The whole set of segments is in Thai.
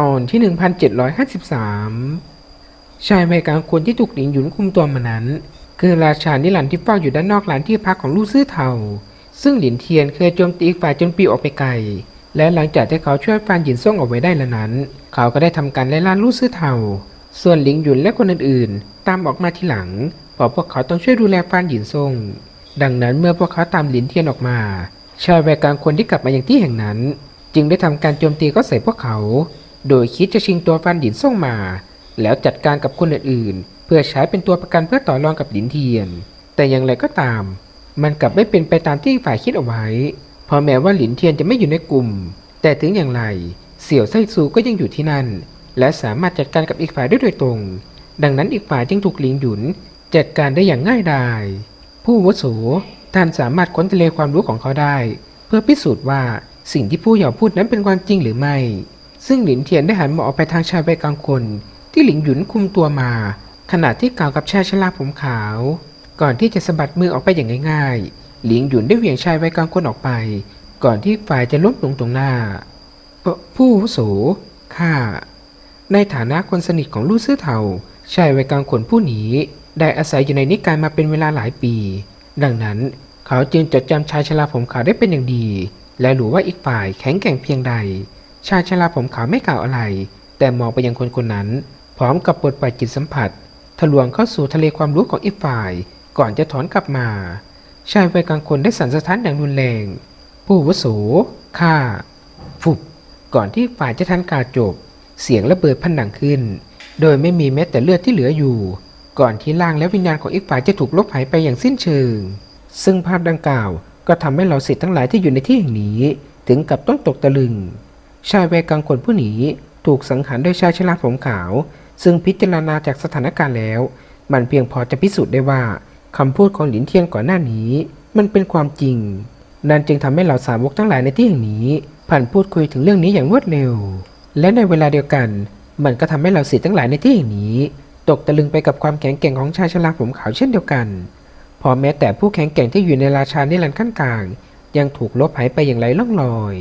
ตอนที่ 1753 ชายวัยกลางคนที่ถูกหลิงหยุนคุมตัวมานั้น คือราชานิรันที่เฝ้าอยู่ด้านนอกลานที่พักของลู่ซื่อเทาซึ่งหลินเทียนเคยโจมตีอีกฝ่ายจนปลิวออกไปไกล และหลังจากที่เขาช่วยฟานหยินซ่งเอาไว้ได้แล้วนั้น เขาก็ได้ทำการไล่ล่าลู่ซื่อเทาส่วนหลิงหยุนและคนอื่นๆ ตามออกมาทีหลังเพราะพวกเขาต้องช่วยดูแลฟานหยินซ่งดังนั้นเมื่อพวกเขาตามหลินเทียนออกมา ชายวัยกลางคนที่กลับมาอย่างที่แห่งนั้น จึงได้ทำการโจมตีเข้าใส่พวกเขา โดยคิดจะชิงตัวฟันหยินซ่งมา แล้วจัดการกับคนอื่นๆ เพื่อใช้เป็นตัวประกันเพื่อต่อรองกับหลินเทียน แต่อย่างไรก็ตาม มันกลับไม่เป็นไปตามที่ฝ่ายคิดเอาไว้เพราะแม้ว่าหลินเทียนจะไม่อยู่ในกลุ่ม แต่ถึงอย่างไรเสี่ยวไส้ซูก็ยังอยู่ที่นั่น และสามารถจัดการกับอีกฝ่ายได้โดยตรง ดังนั้นอีกฝ่ายจึงถูกหลิงหยุนจัดการได้อย่างง่ายดายผู้วุโสท่านสามารถค้นทะเลความรู้ของเขาได้ เพื่อพิสูจน์ว่าสิ่งที่ผู้เยาว์พูดนั้นเป็นความจริงหรือไม่ ซึ่งหลินเทียนได้หันมาออกไปทางชายวัยกลางคน ที่หลิงหยุนคุมตัวมา ขณะที่กล่าวกับชายชราผมขาว ก่อนที่จะสะบัดมือออกไปอย่างง่ายๆ หลิงหยุนได้เหวี่ยงชายวัยกลางคนออกไป ก่อนที่ฝ่ายจะล้มลงตรงหน้า ผู้อาวุโสข้าในฐานะคนสนิทของลู่ซื่อเทาชายวัยกลางคนผู้นี้ ได้อาศัยอยู่ในนิกายมาเป็นเวลาหลายปี ดังนั้นเขาจึงจดจำชายชราผมขาวได้เป็นอย่างดี และรู้ว่าอีกฝ่ายแข็งแกร่งเพียงใด ชายชราผมขาวไม่กล่าวอะไร แต่มองไปยังคนคนนั้น พร้อมกับปลดปล่อยจิตสัมผัส ทะลวงเข้าสู่ทะเลความรู้ของอีกฝ่าย ก่อนจะถอนกลับมา ชายวัยกลางคนได้สั่นสะท้านอย่างรุนแรง ผู้วุโสข้าฟุบก่อนที่ฝ่ายจะทันการจบ เสียงระเบิดพันดังขึ้น โดยไม่มีแม้แต่เลือดที่เหลืออยู่ ก่อนที่ร่างและวิญญาณของอีกฝ่ายจะถูกลบหายไปอย่างสิ้นเชิง ซึ่งภาพดังกล่าวก็ทำให้เราสิทธิ์ทั้งหลายที่อยู่ในที่แห่งนี้ ถึงกับต้องตกตะลึง ชายวัยกลางคนผู้นี้ถูกสังหารโดยชายชราผมขาว ซึ่งพิจารณาจากสถานการณ์แล้ว มันเพียงพอจะพิสูจน์ได้ว่าคำพูดของหลินเทียนก่อนหน้านี้ มันเป็นความจริง นั่นจึงทำให้เหล่าสาวกทั้งหลายในที่แห่งนี้ผ่านพูดคุยถึงเรื่องนี้อย่างรวดเร็ว และในเวลาเดียวกัน มันก็ทำให้เหล่าศิษย์ทั้งหลายในที่แห่งนี้ ตกตะลึงไปกับความแข็งแกร่งของชายชราผมขาวเช่นเดียวกัน พอแม้แต่ผู้แข็งแกร่งที่อยู่ในราชานิรันดร์ขั้นกลาง ยังถูกลบหายไปอย่างไรล่องลอย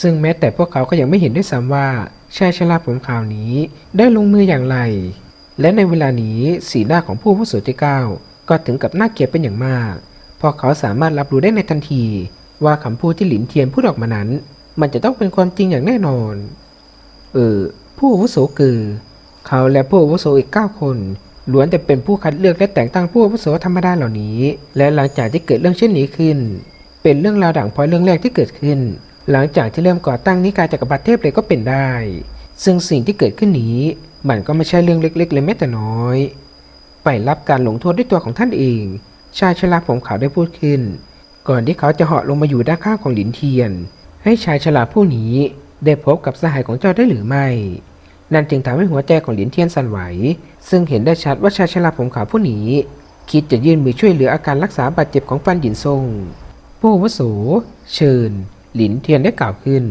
ซึ่งแม้แต่พวกเขาก็ยังไม่เห็นด้วยซ้ำว่าชายชราผมขาวนี้ได้ลงมืออย่างไร และในเวลานี้สีหน้าของผู้ผู้สูที่เก้าก็ถึงกับน่าเกลียดเป็นอย่างมากเพราะเขาสามารถรับรู้ได้ในทันที ว่าคำพูดที่หลินเทียนพูดออกมานั้น มันจะต้องเป็นความจริงอย่างแน่นอน เออ ผู้อาวุโสคือ เขาและผู้อาวุโสอีกเก้าคนล้วนแต่เป็นผู้คัดเลือกและแต่งตั้งผู้อาวุโสธรรมดาเหล่านี้ และหลังจากที่เกิดเรื่องเช่นนี้ขึ้น เป็นเรื่องราวด่างพ้อยเรื่องแรกที่เกิดขึ้น หลังจากที่เริ่มก่อตั้งนิกายจักรพรรดิเทพเลยก็เป็นได้ ซึ่งสิ่งที่เกิดขึ้นนี้มันก็ไม่ใช่เรื่องเล็ก ๆ เลยแม้แต่น้อย ไปรับการลงโทษด้วยตัวของท่านเอง ชายชราผมขาวได้พูดขึ้น ก่อนที่เขาจะเหาะลงมาอยู่ด้านข้างของหลินเทียน ให้ชายฉลาผู้นี้ได้พบกับสหายของเจ้าได้หรือไม่ นั่นจึงทำให้หัวใจของหลินเทียนสั่นไหว ซึ่งเห็นได้ชัดว่าชายชราผมขาวผู้นี้ คิดจะยื่นมือช่วยเหลืออาการรักษาบาดเจ็บของฟันหยินซงผู้วุโส เชิญ หลินเทียนได้กล่าวขึ้น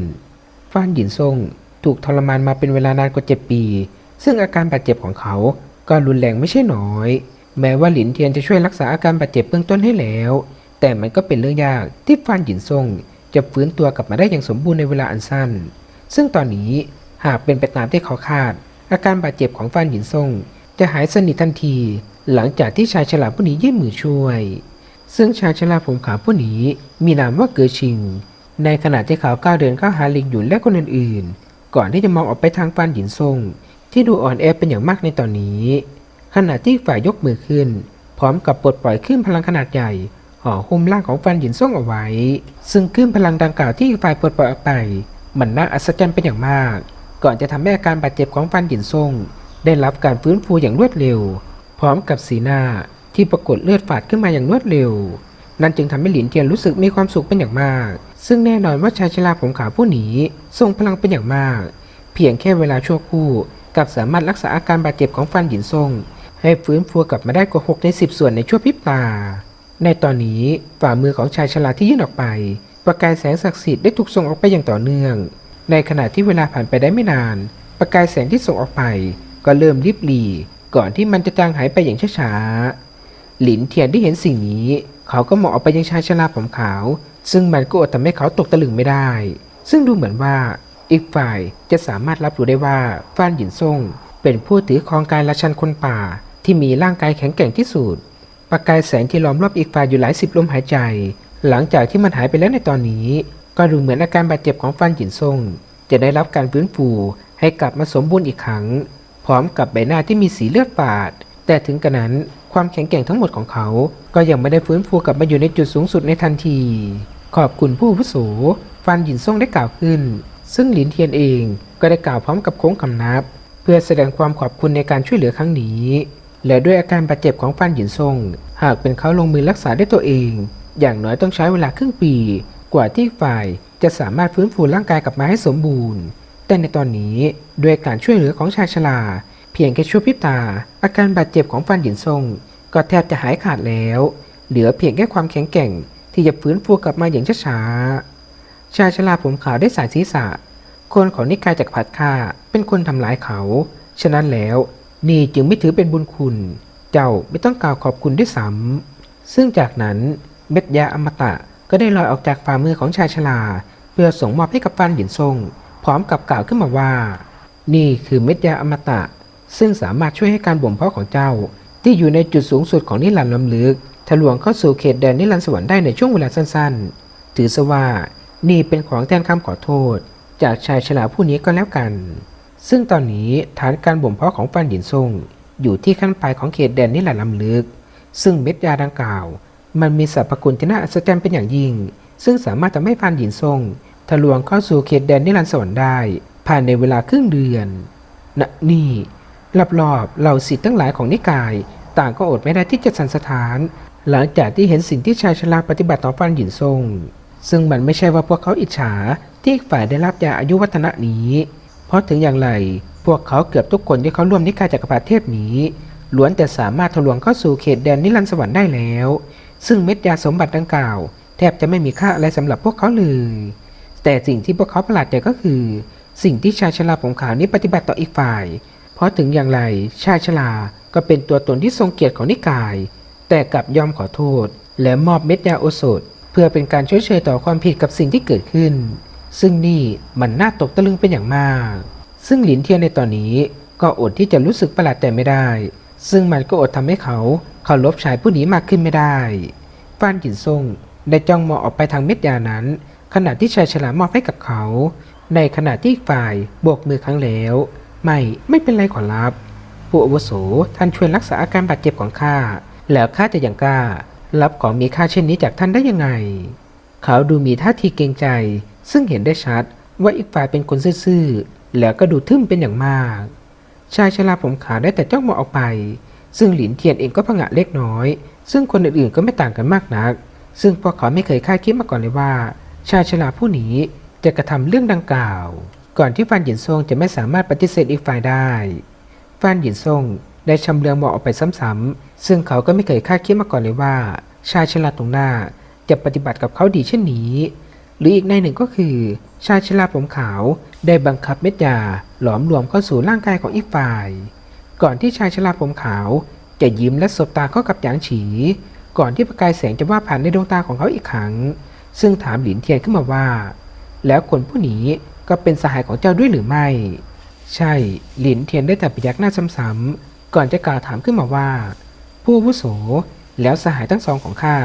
ฟันหยินซ่งถูกทรมานมาเป็นเวลานานกว่าเจ็ดปี ซึ่งอาการบาดเจ็บของเขาก็รุนแรงไม่ใช่น้อย แม้ว่าหลินเทียนจะช่วยรักษาอาการบาดเจ็บเบื้องต้นให้แล้ว แต่มันก็เป็นเรื่องยากที่ฟานหยินซ่งจะฟื้นตัวกลับมาได้อย่างสมบูรณ์ในเวลาอันสั้น ซึ่งตอนนี้หากเป็นไปตามที่เขาคาด อาการบาดเจ็บของฟานหยินซ่งจะหายสนิททันที หลังจากที่ชายฉลาดผู้นี้ยื่นมือช่วย ซึ่งชายชราดผมขาวผู้นี้มีนามว่าเกอชิง ในขณะที่เขาก้าวเดินเข้าหาลิงหยุนและคนอื่นๆ ก่อนที่จะมองออกไปทางฟานหยินซงที่ดูอ่อนแอเป็นอย่างมากในตอนนี้ ขณะที่ฝ่ายยกมือขึ้น พร้อมกับปลดปล่อยคลื่นพลังขนาดใหญ่ห่อหุ้มร่างของฟันหยินซ่งเอาไว้ ซึ่งคลื่นพลังดังกล่าวที่ฝ่ายปลดปล่อยออกไป มันน่าอัศจรรย์เป็นอย่างมาก ก่อนจะทำให้อาการบาดเจ็บของฟันหยินซ่งได้รับการฟื้นฟูอย่างรวดเร็ว พร้อมกับสีหน้าที่ปรากฏเลือดฝาดขึ้นมาอย่างรวดเร็ว นั่นจึงทำให้หลินเทียนรู้สึกมีความสุขเป็นอย่างมาก ซึ่งแน่นอนว่าชายชราผมขาวผู้นี้ทรงพลังเป็นอย่างมาก เพียงแค่เวลาชั่วครู่กับสามารถรักษาอาการบาดเจ็บของฟันหยินซ่งให้ฟื้นฟูกลับมาได้กว่า6ใน10 ส่วนในชั่วพริบตา ในตอนนี้ฝ่ามือของชายชราที่ยื่นออกไป ประกายแสงศักดิ์สิทธิ์ได้ถูกส่งออกไปอย่างต่อเนื่อง ในขณะที่เวลาผ่านไปได้ไม่นาน ประกายแสงที่ส่งออกไป ก็เริ่มริบหรี่ก่อนที่มันจะจางหายไปอย่างช้าๆหลินเทียนได้เห็นสิ่งนี้ เขาก็มองออกไปยังชายชราผมขาว ซึ่งมันก็อดทำให้เขาตกตะลึงไม่ได้ ซึ่งดูเหมือนว่าอีกฝ่ายจะสามารถรับรู้ได้ว่าฟานหยินซ่ง เป็นผู้ถือครองกายราชันคนป่า ที่มีร่างกายแข็งแกร่งที่สุดประกายแสงที่ล้อมรอบอีกฝ่ายอยู่หลายสิบลมหายใจ หลังจากที่มันหายไปแล้วในตอนนี้ ก็ดูเหมือนอาการบาดเจ็บของฟานหยินซ่ง จะได้รับการฟื้นฟูให้กลับมาสมบูรณ์อีกครั้ง พร้อมกับใบหน้าที่มีสีเลือดฝาด แต่ถึงกระนั้น ความแข็งแกร่งทั้งหมดของเขา ก็ยังไม่ได้ฟื้นฟูกลับมาอยู่ในจุดสูงสุดในทันที ขอบคุณผู้อาวุโสฟันหยินซ่งได้กล่าวขึ้น ซึ่งหลินเทียนเองก็ได้กล่าวพร้อมกับโค้งคำนับ เพื่อแสดงความขอบคุณในการช่วยเหลือครั้งนี้ และด้วยอาการบาดเจ็บของฟันหยินซ่ง หากเป็นเขาลงมือรักษาด้วยตัวเอง อย่างน้อยต้องใช้เวลาครึ่งปี กว่าที่ฝ่ายจะสามารถฟื้นฟูร่างกายกลับมาให้สมบูรณ์ แต่ในตอนนี้ด้วยการช่วยเหลือของชายชรา พียงแค่ชั่วพริบตา อาการบาดเจ็บของฟันหยินซงก็แทบจะหายขาดแล้ว เหลือเพียงแค่ความแข็งแกร่ง ที่จะฟื้นฟูกลับมาอย่างช้าๆชายชราผมขาวได้สายศีรษะ คนของนิกายจักรพรรดิข้าเป็นคนทำร้ายเขา ฉะนั้นแล้ว นี่จึงไม่ถือเป็นบุญคุณ เจ้าไม่ต้องกล่าวขอบคุณด้วยซ้ำซึ่งจากนั้นเม็ดยาอมตะก็ได้ลอยออกจากฝ่ามือของชายชราเพื่อส่งมอบให้กับฟานหยินซงพร้อมกับกล่าวขึ้นมาว่า นี่คือเม็ดยาอมตะ ซึ่งสามารถช่วยให้การบ่มเพาะของเจ้า ที่อยู่ในจุดสูงสุดของนิรันดร์ล้ำลึกทะลวงเข้าสู่เขตแดนนิรันดร์สวรรค์ได้ในช่วงเวลาสั้นๆ ถือซะว่านี่เป็นของแทนคำขอโทษ จากชายชราผู้นี้ก็แล้วกัน ซึ่งตอนนี้ฐานการบ่มเพาะของฟานหยินซงอยู่ที่ขั้นปลายของเขตแดนนิรันดร์ล้ำลึก ซึ่งเม็ดยาดังกล่าว มันมีสรรพคุณที่น่าอัศจรรย์เป็นอย่างยิ่ง ซึ่งสามารถทำให้ฟานหยินซงทะลวงเข้าสู่เขตแดนนิรันดร์สวรรค์ได้ ภายในเวลาครึ่งเดือนณนี่ รอบๆเหล่าศิษย์ทั้งหลายของนิกาย ต่างก็อดไม่ได้ที่จะสันสถาน หลังจากที่เห็นสิ่งที่ชายชราปฏิบัติต่อฟานหยินซงซึ่งมันไม่ใช่ว่าพวกเขาอิจฉาที่อีฝ่ายได้รับยาอายุวัฒนะนี้ เพราะถึงอย่างไรพวกเขาเกือบทุกคนที่เขาร่วมนิกายจักรพรรดิเทพนี้ล้วนแต่สามารถทะลวงเข้าสู่เขตแดนนิรันดร์สวรรค์ได้แล้ว ซึ่งเม็ดยาสมบัติดังกล่าว แทบจะไม่มีค่าอะไรสำหรับพวกเขาเลยแต่สิ่งที่พวกเขาประหลาดใจก็คือ สิ่งที่ชายชราผมขาวนี้ปฏิบัติต่ออีกฝ่าย เพราะถึงอย่างไรชายชราก็เป็นตัวตนที่ทรงเกียรติของนิกาย แต่กลับยอมขอโทษ และมอบเม็ดยาโอสถ เพื่อเป็นการช่วยเชยต่อความผิดกับสิ่งที่เกิดขึ้น ซึ่งนี่มันน่าตกตะลึงเป็นอย่างมาก ซึ่งหลินเทียนในตอนนี้ก็อดที่จะรู้สึกประหลาดใจไม่ได้ ซึ่งมันก็อดทำให้เขาเคารพชายผู้นี้มากขึ้นไม่ได้ฟานจินซ่งได้จ้องมองออกไปทางเม็ดยานั้น ขณะที่ชายฉลามมอบให้กับเขา ในขณะที่ฝ่ายโบกมือครั้งแล้ว ไม่ ไม่เป็นไรขอรับ ผู้อาวุโสท่านช่วยรักษาอาการบาดเจ็บของข้า แล้วข้าจะยังกล้า รับของมีค่าเช่นนี้จากท่านได้ยังไง เขาดูมีท่าทีเกรงใจ ซึ่งเห็นได้ชัดว่าอีกฝ่ายเป็นคนซื่อๆ แล้วก็ดูทึ่มเป็นอย่างมาก ชายชราผมขาวได้แต่จ้องมองออกไป ซึ่งหลินเทียนเองก็ผงะเล็กน้อย ซึ่งคนอื่นๆก็ไม่ต่างกันมากนัก ซึ่งพวกเขาไม่เคยคาดคิดมาก่อนเลยว่า ชายชราผู้นี้จะกระทำเรื่องดังกล่าว ก่อนที่ฟานหยินซ่งจะไม่สามารถปฏิเสธอีกฝ่ายได้ฟานหยินซ่งได้ชำเลืองมองออกไปซ้ำๆซึ่งเขาก็ไม่เคยคาดคิดมาก่อนเลยว่า ชายชราตรงหน้าจะปฏิบัติกับเขาดีเช่นนี้ หรืออีกในหนึ่งก็คือ ชายชราผมขาวได้บังคับเม็ดยาหลอมรวมเข้าสู่ร่างกายของอีกฝ่าย ก่อนที่ชายชราผมขาวจะยิ้มและสบตาเข้ากับหยางฉี ก่อนที่ประกายแสงจะว่าผ่านในดวงตาของเขาอีกครั้ง ซึ่งถามหลินเทียนขึ้นมาว่า แล้วคนผู้นี้ ก็เป็นสหายของเจ้าด้วยหรือไม่ ใช่หลินเทียนได้แต่พยักหน้าซ้ำๆก่อนจะกล่าวถามขึ้นมาว่า ผู้วุโสแล้วสหายทั้งสองของข้า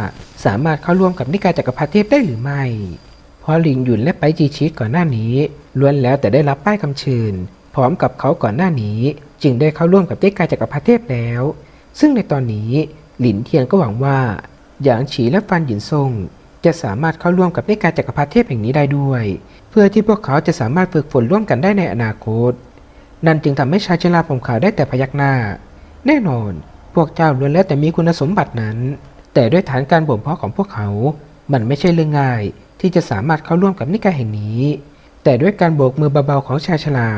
สามารถเข้าร่วมกับนิกายจักรพรรดิเทพได้หรือไม่ เพราะลิงหยุนและไปจีชิก่อนหน้านี้ล้วนแล้วแต่ได้รับป้ายคำเชิญพร้อมกับเขาก่อนหน้านี้ จึงได้เข้าร่วมกับนิกายจักรพรรดิเทพแล้ว ซึ่งในตอนนี้หลินเทียนก็หวังว่าหยางฉีและฟันหยินซงจะสามารถเข้าร่วมกับนิกายจักรพรรดิเทพแห่งนี้ได้ด้วย พื่อที่พวกเขาจะสามารถฝึกฝนร่วมกันได้ในอนาคต นั่นจึงทำให้ชายชราผมขาวได้แต่พยักหน้า แน่นอน พวกเจ้าล้วนแล้วแต่มีคุณสมบัตินั้น แต่ด้วยฐานการบ่มเพาะของพวกเขา มันไม่ใช่เรื่องง่าย ที่จะสามารถเข้าร่วมกับนิกายแห่งนี้ แต่ด้วยการโบกมือเบาๆของชายชรา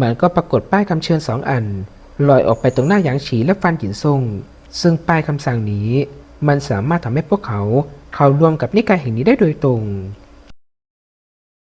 มันก็ปรากฏป้ายคำเชิญสองอันลอยออกไปตรงหน้าหยางฉีและฟันจินซงซึ่งป้ายคำสั่งนี้ มันสามารถทำให้พวกเขาเข้าร่วมกับนิกายแห่งนี้ได้โดยตรง